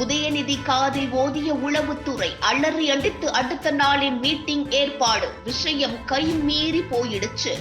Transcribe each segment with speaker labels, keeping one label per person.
Speaker 1: உதயநிதி காதில் ஓதிய உளவுத்துறை அலறி அடித்து அடுத்த நாளின் மீட்டிங் ஏற்பாடு. விஷயம் கை மீறி போயிடுச்சு.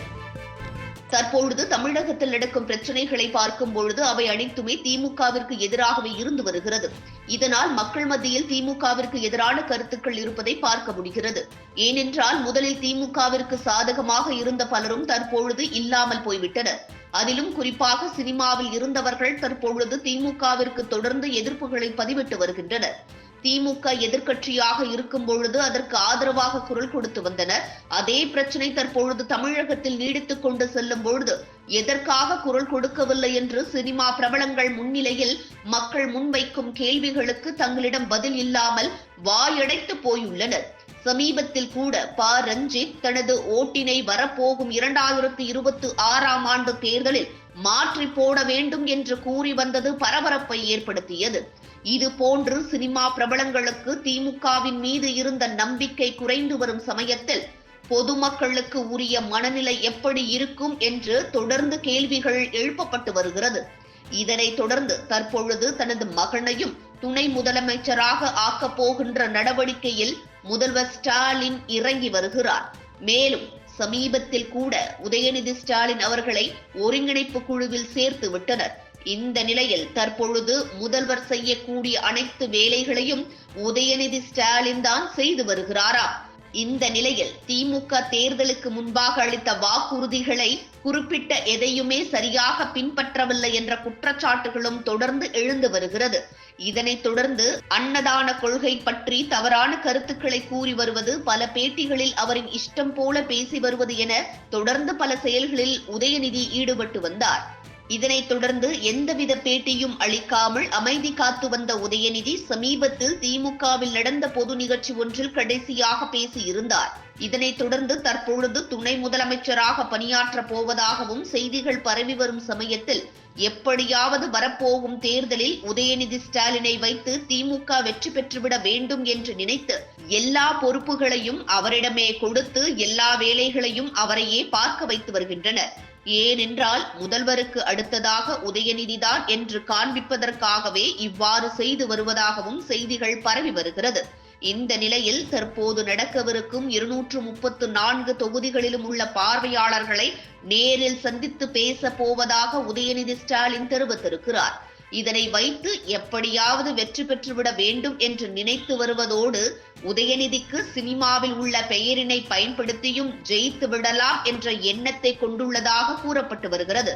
Speaker 1: தற்பொழுது தமிழகத்தில் நடக்கும் பிரச்சனைகளை பார்க்கும் பொழுது அவை அனைத்துமே திமுகவிற்கு எதிராகவே இருந்து வருகிறது. இதனால் மக்கள் மத்தியில் திமுகவிற்கு எதிரான கருத்துக்கள் இருப்பதை பார்க்க முடிகிறது. ஏனென்றால் முதலில் திமுகவிற்கு சாதகமாக இருந்த பலரும் தற்பொழுது இல்லாமல் போய்விட்டனர். அதிலும் குறிப்பாக சினிமாவில் இருந்தவர்கள் தற்பொழுது திமுகவிற்கு தொடர்ந்து எதிர்ப்புகளை பதிவிட்டு வருகின்றனர். திமுக எதிர்க்கட்சியாக இருக்கும் பொழுது அதற்கு ஆதரவாக குரல் கொடுத்து வந்தனர். அதே பிரச்சனை தற்பொழுது தமிழகத்தில் நீடித்துக் கொண்டு செல்லும் பொழுது எதற்காக குரல் கொடுக்கவில்லை என்று சினிமா பிரபலங்கள் முன்னிலையில் மக்கள் முன்வைக்கும் கேள்விகளுக்கு தங்களிடம் பதில் இல்லாமல் வாயடைத்து போயுள்ளனர். சமீபத்தில் கூட ப. ரஞ்சித் தனது ஓட்டினை வரப்போகும் இரண்டாயிரத்து இருபத்தி ஆறாம் ஆண்டு தேர்தலில் மாற்றி போட வேண்டும் என்று கூறி வந்தது பரபரப்பை ஏற்படுத்தியது. இது போன்று சினிமா பிரபலங்களுக்கு திமுகவின் மீது இருந்த நம்பிக்கை குறைந்து வரும் சமயத்தில் பொதுமக்களுக்கு உரிய மனநிலை எப்படி இருக்கும் என்று தொடர்ந்து கேள்விகள் எழுப்பப்பட்டு வருகிறது. இதனைத் தொடர்ந்து தற்பொழுது தனது மகனையும் துணை முதலமைச்சராக ஆக்கப் போகின்ற நடவடிக்கையில் முதல்வர் ஸ்டாலின் இறங்கி வருகிறார். மேலும் சமீபத்தில் கூட உதயநிதி ஸ்டாலின் அவர்களை ஒருங்கிணைப்பு குழுவில் சேர்த்து விட்டனர். இந்த நிலையில் தற்பொழுது முதல்வர் செய்யக்கூடிய அனைத்து வேலைகளையும் உதயநிதி ஸ்டாலின் தான் செய்து வருகிறாராம். இந்த நிலையில் திமுக தேர்தலுக்கு முன்பாக அளித்த வாக்குறுதிகளை குறிப்பிட்ட எதையுமே சரியாக பின்பற்றவில்லை என்ற குற்றச்சாட்டுகளும் தொடர்ந்து எழுந்து வருகிறது. இதனைத் தொடர்ந்து அன்னதான கொள்கை பற்றி தவறான கருத்துக்களை கூறி வருவது பல பேட்டிகளில் அவரின் இஷ்டம் போல பேசி வருவது என தொடர்ந்து பல செயல்களில் உதயநிதி ஈடுபட்டு வந்தார். இதனைத் தொடர்ந்து எந்தவித பேட்டியும் அளிக்காமல் அமைதி காத்து வந்த உதயநிதி சமீபத்தில் திமுகவில் நடந்த பொது நிகழ்ச்சி ஒன்றில் கடைசியாக பேசியிருந்தார். இதனைத் தொடர்ந்து தற்பொழுது துணை முதலமைச்சராக பணியாற்ற போவதாகவும் செய்திகள் பரவி வரும் சமயத்தில் எப்படியாவது வரப்போகும் தேர்தலில் உதயநிதி ஸ்டாலினை வைத்து திமுக வெற்றி பெற்றுவிட வேண்டும் என்று நினைத்து எல்லா பொறுப்புகளையும் அவரிடமே கொடுத்து எல்லா வேலைகளையும் அவரையே பார்க்க வைத்து வருகின்றனர். ஏனென்றால் முதல்வருக்கு அடுத்ததாக உதயநிதிதான் என்று காண்பிப்பதற்காகவே இவ்வாறு செய்து வருவதாகவும் செய்திகள் பரவி வருகிறது. இந்த நிலையில் தற்போது நடக்கவிருக்கும் இருநூற்று முப்பத்து நான்கு தொகுதிகளிலும் உள்ள பார்வையாளர்களை நேரில் சந்தித்து பேச போவதாக உதயநிதி ஸ்டாலின் தெரிவித்திருக்கிறார். இதனை வைத்து எப்படியாவது வெற்றி பெற்றுவிட வேண்டும் என்று நினைத்து வருவதோடு உதயநிதிக்கு சினிமாவில் உள்ள பெயரினை பயன்படுத்தியும் ஜெயித்து விடலாம் என்ற எண்ணத்தை கொண்டுள்ளதாக கூறப்பட்டு வருகிறது.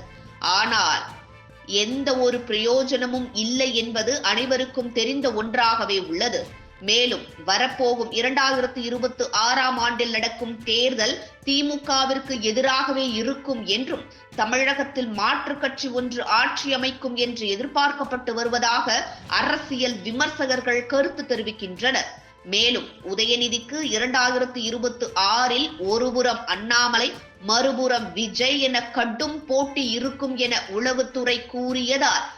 Speaker 1: ஆனால் எந்த ஒரு பிரயோஜனமும் இல்லை என்பது அனைவருக்கும் தெரிந்த ஒன்றாகவே உள்ளது. மேலும் வரப்போகும் இரண்டாயிரத்து இருபத்தி ஆறாம் ஆண்டில் நடக்கும் தேர்தல் திமுகவிற்கு எதிராகவே இருக்கும் என்றும் தமிழகத்தில் மாற்று கட்சி ஒன்று ஆட்சி அமைக்கும் என்று எதிர்பார்க்கப்பட்டு வருவதாக அரசியல் விமர்சகர்கள் கருத்து தெரிவிக்கின்றனர். மேலும் உதயநிதிக்கு இரண்டாயிரத்து இருபத்தி ஆறில் ஒருபுறம் அண்ணாமலை மறுபுறம் விஜய் என கடும் போட்டி இருக்கும் என உளவுத்துறை கூறியதால்